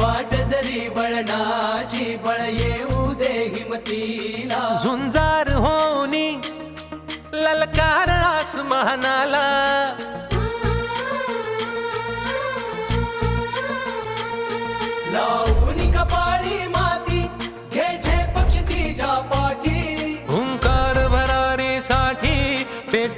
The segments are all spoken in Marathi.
वाट जरी बळणाची बळ येऊ दे हिमतीला. झुंजार होनी ललकार आसमानाला. लावून कपाळी माती घे झे पक्ष तिच्या पाठी. हुंकार भरारी साठी पेट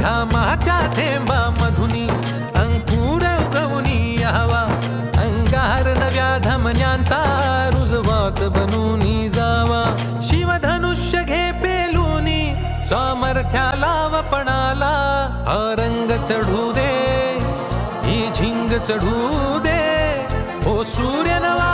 घामाच्या थेंबा मधुनी अंकुर उगवनी यावा अंगार नव्या धमन्यांचा रुजवात बनूनी जावा. शिवधनुष्य घे पेलूनी सामर्थ्याला वपणाला हा रंग चढू दे ही झिंग चढू दे. हो सूर्य नवा